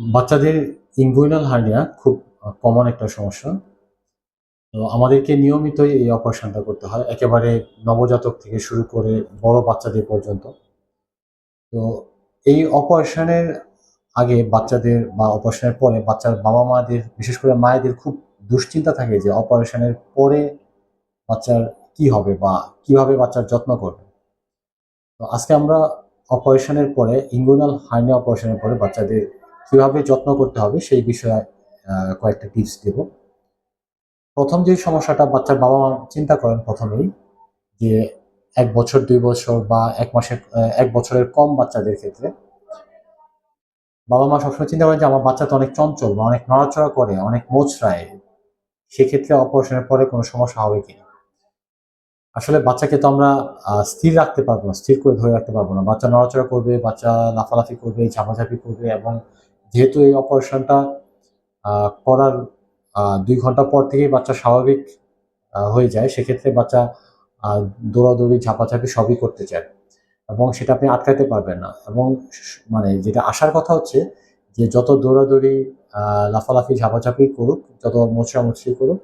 বাচ্চাদের inguinal hernia খুব common একটা সমস্যা। তো আমাদেরকে নিয়মিতই এই অপারেশনটা করতে হয়। একেবারে নবজাতক থেকে শুরু করে বড় বাচ্চাদের পর্যন্ত। তো এই অপারেশনের আগে বাচ্চাদের বা অপারেশনের পরে বাচ্চার বাবা মাদের, বিশেষ করে মায়েদের খুব দুশ্চিন্তা থাকে যে অপারেশনের পরে বাচ্চার কি হবে বা কীভাবে বাচ্চার যত্ন করবে। তো আজকে আমরা অপারেশনের পরে ইঙ্গুনাল হার্নিয়া অপারেশনের পরে বাচ্চাদের কীভাবে যত্ন করতে হবে সেই বিষয়ে কয়েকটা টিপস দেব। প্রথম যে সমস্যাটা বাচ্চার বাবা মা চিন্তা করেন প্রথমেই, যে এক বছর, দুই বছর বা এক মাসের এক বছরের কম বাচ্চাদের ক্ষেত্রে, বাবা মা সবসময় চিন্তা করেন যে আমার বাচ্চা তো অনেক চঞ্চল বা অনেক নড়াচড়া করে, অনেক মোচড়ায়, সেক্ষেত্রে অপারেশনের পরে কোনো সমস্যা হবে কিনা? আসলে বাচ্চাকে তো আমরা স্থির রাখতে পারব না, স্থির করে ধরে রাখতে পারব না। বাচ্চা নড়াচড়া করবে, বাচ্চা লাফালাফি করবে, ঝাপাঝাপি করবে এবং যেহেতু এই অপারেশনটা করার দুই ঘণ্টা পর থেকেই বাচ্চা স্বাভাবিক হয়ে যায়, সেক্ষেত্রে বাচ্চা দৌড়াদৌড়ি, ঝাপাঝাপি সবই করতে চায় এবং সেটা আপনি আটকাতে পারবেন না এবং মানে যেটা আসার কথা হচ্ছে যে যত দৌড়াদৌড়ি লাফালাফি, ঝাপাঝাপি করুক, যত মোচড়ামুচড়ি করুক,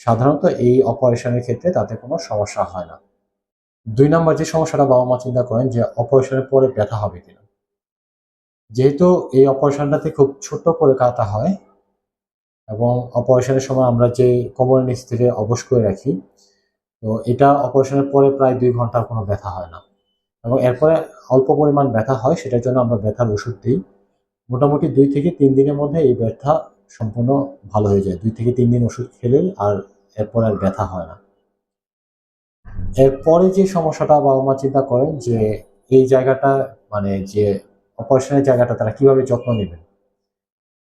সাধারণত এই অপারেশনের ক্ষেত্রে তাতে কোনো সমস্যা হয় না। দুই নম্বর যে সমস্যাটা বাবা মা চিন্তা করেন যে অপারেশনের পরে ব্যথা হবে কিনা। যেহেতু এই অপারেশনটাতে খুব ছোট্ট করে কাটা হয়, এবং অপারেশনের সময় আমরা যে কোমরের নিচ থেকে অবশ করে রাখি, তো এটা অপারেশনের পরে প্রায় দুই ঘণ্টার কোনো ব্যথা হয় না। এবং এরপরে অল্প পরিমাণ ব্যথা হয়, সেটার জন্য আমরা ব্যথার ওষুধ দিই। মোটামুটি দুই থেকে তিন দিনের মধ্যে এই ব্যথা সম্পূর্ণ ভালো হয়ে যায়। দুই থেকে তিন দিন ওষুধ খেলেই আর এরপর আর ব্যথা হয় না। এরপরে যে সমস্যাটা বাবা মা চিন্তা করেন যে এই জায়গাটা মানে যে অপারেশনের জায়গাটা তারা কীভাবে যত্ন নেবেন?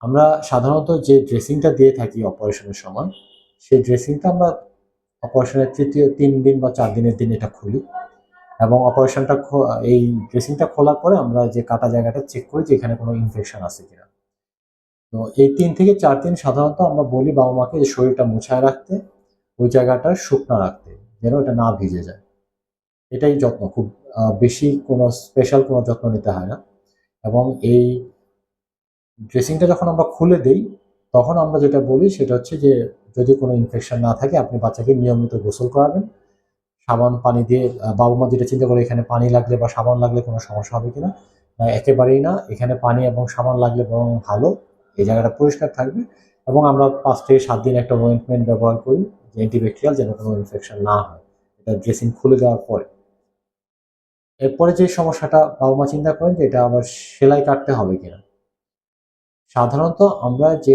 আমরা সাধারণত যে ড্রেসিংটা দিয়ে থাকি অপারেশনের সময়, সেই ড্রেসিংটা আমরা অপারেশনের তৃতীয় তিন দিন বা চার দিনের দিন এটা খুলি এবং অপারেশনটা এই ড্রেসিংটা খোলার পরে আমরা যে কাটা জায়গাটা চেক করি যে এখানে কোনো ইনফেকশন আছে কিনা। তো এই তিন থেকে চার দিন সাধারণত আমরা বলি বাবা মাকে যে শরীরটা মুছায় রাখতে, ওই জায়গাটা শুকনা রাখতে, যেন এটা না ভিজে যায়। এটাই যত্ন, খুব বেশি কোনো স্পেশাল কোনো যত্ন নিতে হয় না। এবং এই ড্রেসিংটা যখন আমরা খুলে দেই, তখন আমরা যেটা বলি সেটা হচ্ছে যে, যদি কোনো ইনফেকশন না থাকে, আপনি বাচ্চাকে নিয়মিত গোসল করাবেন। সাবান, পানি দিয়ে বাবা মা যেটা চিন্তা করে এখানে পানি লাগলে বা সাবান লাগলে কোনো সমস্যা হবে কিনা, না, একেবারেই না। এখানে পানি এবং সাবান লাগলে বরং ভালো। এই জায়গাটা পরিষ্কার থাকবে এবং আমরা পাঁচ থেকে সাত দিন একটা ওয়েন্টমেন্ট ব্যবহার করি, যে অ্যান্টিব্যাকটেরিয়াল যেন কোনো ইনফেকশন না হয়। এটা ড্রেসিং খুলে দেওয়ার পরে। এরপরে যে সমস্যাটা বাবা মা চিন্তা করেন যে এটা আবার সেলাই কাটতে হবে কিনা। সাধারণত আমরা যে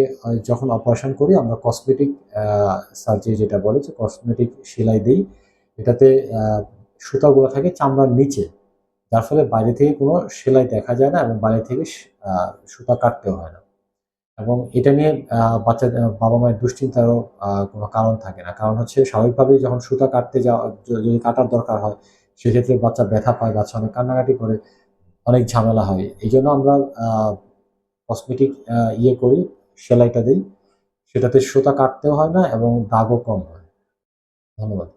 যখন অপারেশন করি, আমরা কসমেটিক সার্জারি যেটা বলে যে কসমেটিক সেলাই দিই। এটাতে সুতাগুলো থাকে চামড়ার নিচে। যার ফলে বাইরে থেকে কোনো সেলাই দেখা যায় না এবং বাইরে থেকে সুতা কাটতেও হয় না। এবং এটা নিয়ে বাচ্চা বাবা মায়ের দুশ্চিন্তারও কোনো কারণ থাকে না। কারণ হচ্ছে স্বাভাবিকভাবেই যখন সুতা কাটতে যাওয়া, যদি কাটার দরকার হয় সেক্ষেত্রে বাচ্চা ব্যথা পায়, বাচ্চা অনেক কান্নাকাটি করে, অনেক ঝামেলা হয়। এই জন্য আমরা কসমেটিক ইয়ে করি, সেলাইটা দিই। সেটাতে সুতা কাটতেও হয় না এবং দাগও কম হয়। ধন্যবাদ।